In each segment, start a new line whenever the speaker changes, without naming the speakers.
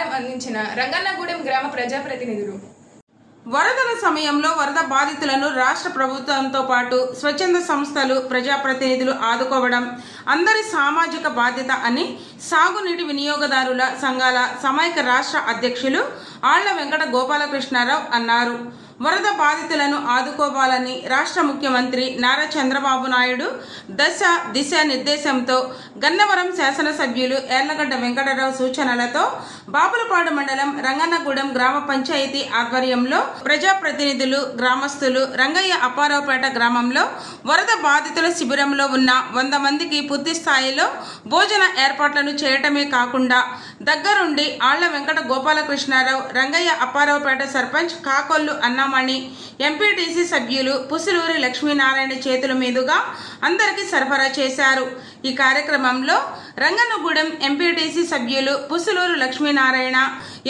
అందించిన రంగన్నగూడెం గ్రామ ప్రజాప్రతినిధులు.
వరదల సమయంలో వరద బాధితులను రాష్ట్ర ప్రభుత్వంతో పాటు స్వచ్ఛంద సంస్థలు ప్రజాప్రతినిధులు ఆదుకోవడం అందరి సామాజిక బాధ్యత అని సాగునీటి వినియోగదారుల సంఘాల సమైక్య రాష్ట్ర అధ్యక్షులు ఆళ్ళ వెంకట గోపాలకృష్ణారావు అన్నారు. వరద బాధితులను ఆదుకోవాలని రాష్ట్ర ముఖ్యమంత్రి నారా చంద్రబాబు నాయుడు దశ దిశ నిర్దేశంతో గన్నవరం శాసనసభ్యులు ఎర్లగడ్డ వెంకటరావు సూచనలతో బాపులపాడు మండలం రంగన్నగూడెం గ్రామ పంచాయతీ ఆధ్వర్యంలో ప్రజాప్రతినిధులు గ్రామస్తులు రంగయ్య అప్పారావుపేట గ్రామంలో వరద బాధితుల శిబిరంలో ఉన్న వంద మందికి పూర్తి స్థాయిలో భోజన ఏర్పాట్లను చేయటమే కాకుండా దగ్గరుండి ఆళ్ళ వెంకట గోపాలకృష్ణారావు రంగయ్య అప్పారావుపేట సర్పంచ్ కాకొల్లు అన్నామణి ఎంపీటీసీ సభ్యులు పుసులూరి లక్ష్మీనారాయణ చేతుల మీదుగా అందరికీ సరఫరా చేశారు. ఈ కార్యక్రమంలో రంగనగూడెం ఎంపీటీసీ సభ్యులు పుసులూరు లక్ష్మీనారాయణ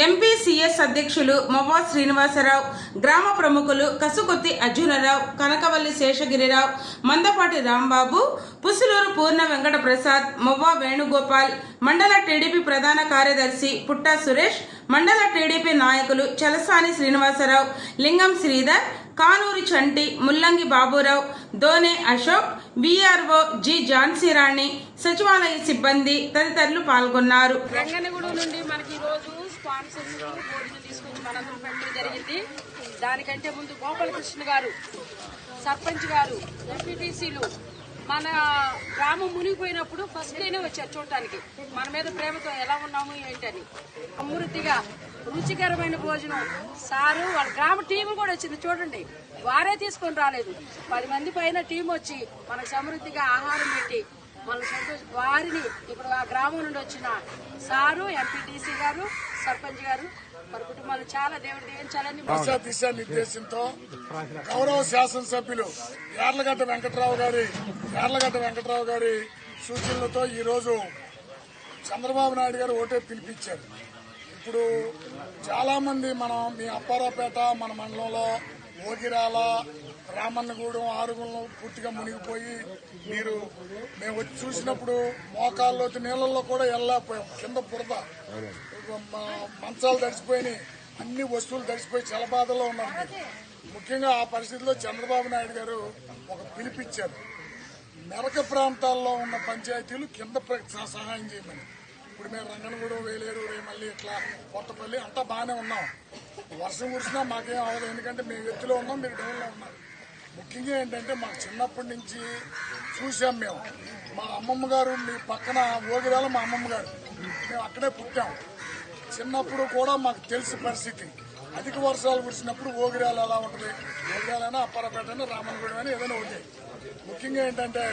ఎంపీసీఎస్ అధ్యక్షులు మొవ్వా శ్రీనివాసరావు గ్రామ ప్రముఖులు కసుకొత్తి అర్జునరావు కనకవల్లి శేషగిరిరావు మందపాటి రాంబాబు పుసులూరు పూర్ణ వెంకట ప్రసాద్ మొవ్వా వేణుగోపాల్ మండల టీడీపీ ప్రధాన కార్యదర్శి పుట్టా సురేష్ మండల టీడీపీ నాయకులు చలసాని శ్రీనివాసరావు లింగం శ్రీధర్ కానూరి చంటి ముల్లంగి బాబురావు దోనే అశోక్ బీఆర్ఓ జి ఝాన్సీరాణి సచివాలయ సిబ్బంది తదితరులు పాల్గొన్నారు.
రంగనగూడు నుండి మనకి రోజు స్పాన్సర్ భోజనం తీసుకొచ్చి మనందరం పెట్టడం జరిగింది. దానికంటే ముందు గోపాలకృష్ణ గారు సర్పంచ్ గారు ఎంపీటీసీలు మన గ్రామం మునిగిపోయినప్పుడు ఫస్ట్ నేనే వచ్చారు చూడటానికి. మన మీద ప్రేమతో ఎలా ఉన్నాము ఏంటని. సమృద్ధిగా రుచికరమైన భోజనం. సారు వాళ్ళ గ్రామ టీం కూడా వచ్చింది చూడండి. వారే తీసుకొని రాలేదు. పది మంది పైన టీం వచ్చి మనకు సమృద్ధిగా ఆహారం పెట్టి మన సంతోష వారిని ఇప్పుడు ఆ గ్రామం నుండి వచ్చిన సారు ఎంపీటీసీ గారు సర్పంచ్ గారు వారి కుటుంబాలు చాలా దేవుడు దీవించాలని
దిశ దిశ నిర్దేశంతో గౌరవ శాసనసభ్యులు యార్లగడ్డ వెంకట్రావు గారి యార్లగడ్డ వెంకట్రావు గారి సూచనలతో ఈ రోజు చంద్రబాబు నాయుడు గారు ఓటే పిలిపించారు. ఇప్పుడు చాలా మంది మనం మీ అప్పారావుపేట మన మండలంలో ఓగిరాల రామన్నగూడెం ఆరుగులను పూర్తిగా మునిగిపోయి మీరు మేము వచ్చి చూసినప్పుడు మోకాల్లో నీళ్ళల్లో కూడా వెళ్ళలేకపోయాం కింద బురద. మంచాలు తడిసిపోయినాయి. అన్ని వస్తువులు తడిసిపోయి చాలా బాధలో ఉన్నారు. ముఖ్యంగా ఆ పరిస్థితిలో చంద్రబాబు నాయుడు గారు ఒక పిలిపిచ్చారు. మెరక ప్రాంతాల్లో ఉన్న పంచాయతీలు కింద సహాయం చేయమని. ఇప్పుడు మేము రంగనగూడెం వేలేరు రేమల్లి ఇట్లా కొత్తపల్లి అంతా బాగానే ఉన్నాం. వర్షం కురిసినా మాకేం అవ్వదు ఎందుకంటే మేము ఎత్తులో ఉన్నాం మీరు డౌన్లో ఉన్నారు ముఖ్యంగా ఏంటంటే మాకు చిన్నప్పటి నుంచి చూసాం మేము. మా అమ్మమ్మ గారు మీ పక్కన ఓగిరాల మా అమ్మమ్మ గారు మేము అక్కడే పుట్టాం. చిన్నప్పుడు కూడా మాకు తెలిసి పరిస్థితి. అధిక వర్షాలు కురిసినప్పుడు ఓగిరాలు ఎలా ఉంటుంది. ఓగిరాలైనా అప్పారపేటైనా రామనగూడెం అని ఏదైనా ఒకటి. ముఖ్యంగా ఏంటంటే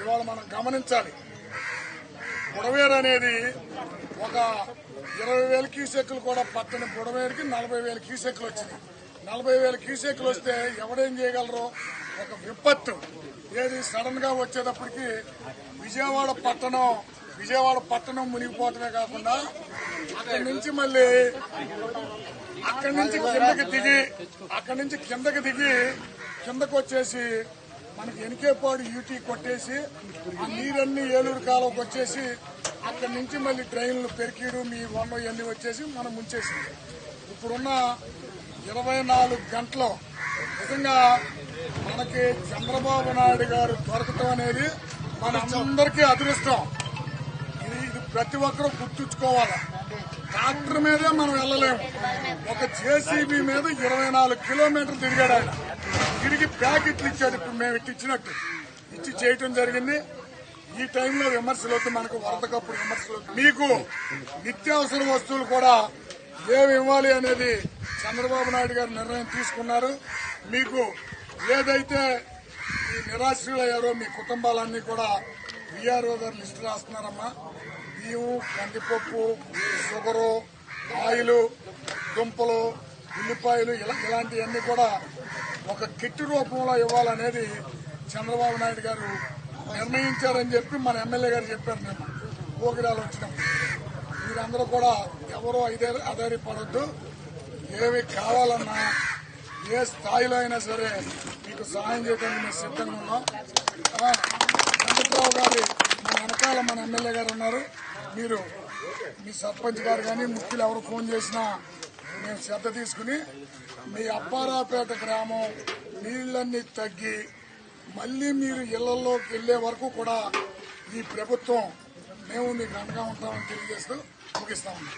ఇవాళ మనం గమనించాలి. బుడవేరు అనేది ఒక ఇరవై వేల క్యూసెక్లు కూడా పట్టని బుడవేరుకి నలభై వేల క్యూసెక్లు వచ్చింది. నలభై వేల క్యూసెక్లు వస్తే ఎవడేం చేయగలరు? ఒక విపత్తు. ఏది సడన్గా వచ్చేటప్పటికి విజయవాడ పట్టణం విజయవాడ పట్టణం మునిగిపోవటమే కాకుండా అక్కడి నుంచి మళ్ళీ అక్కడి నుంచి కిందకి దిగి అక్కడి నుంచి కిందకి దిగి కిందకు వచ్చేసి మనకి ఎనికేపాడు యూటీ కొట్టేసి ఆ నీరన్నీ ఏలూరు కాలంకి వచ్చేసి అక్కడి నుంచి మళ్ళీ ట్రైన్లు పెరికిడు మీ వన్ ఇవన్నీ వచ్చేసి మనం ముంచేసింది ఇప్పుడున్న ఇరవై నాలుగు గంటలు నిజంగా మనకి చంద్రబాబు నాయుడు గారు దొరకటం అనేది మనందరికీ అదృష్టం. ఇది ప్రతి ఒక్కరూ గుర్తుంచుకోవాలి. ట్రాక్టర్ మీదే మనం వెళ్ళలేము. ఒక జేసీబీ మీద ఇరవై నాలుగు కిలోమీటర్లు తిరిగాడు ఆయన. తిరిగి ప్యాకెట్లు ఇచ్చాడు. ఇప్పుడు మేము ఇచ్చినట్టు. ఇచ్చి చేయటం జరిగింది. ఈ టైంలో విమర్శలు వద్దు. మనకు వరదకప్పుడు విమర్శలు మీకు నిత్యావసర వస్తువులు కూడా ఏమి ఇవ్వాలి అనేది చంద్రబాబు నాయుడు గారు నిర్ణయం తీసుకున్నారు. మీకు ఏదైతే ఈ నిరాశ్రులయ్యారో మీ కుటుంబాలన్నీ కూడా విఆర్ఓ గారు లిస్టు రాస్తున్నారమ్మా. బియ్యం కందిపప్పు షుగరు ఆయిలు దుంపలు ఉల్లిపాయలు ఇలా ఇలాంటివన్నీ కూడా ఒక కిట్ రూపంలో ఇవ్వాలనేది చంద్రబాబు నాయుడు గారు నిర్ణయించారని చెప్పి మన ఎమ్మెల్యే గారు చెప్పారు నేను పోగిరాలు వచ్చినప్పుడు. మీరందరూ కూడా ఎవరో ఇదే పడొద్దు ఏవి కావాలన్నా ఏ స్థాయిలో అయినా సరే మీకు సహాయం చేయడానికి మేము సిద్ధంగా ఉన్నాం. చంద్రబాబు గారి మన వెనకాల మన ఎమ్మెల్యే గారు ఉన్నారు. మీరు మీ సర్పంచ్ గారు కానీ ముఖ్యులు ఎవరు ఫోన్ చేసినా మేము శ్రద్ధ తీసుకుని మీ అప్పారాపేట గ్రామం నీళ్ళన్నీ తగ్గి మళ్ళీ మీరు ఇళ్ళలోకి వెళ్ళే వరకు కూడా ఈ ప్రభుత్వం మేము మీకు అండగా ఉంటామని తెలియజేస్తూ ముగిస్తామండి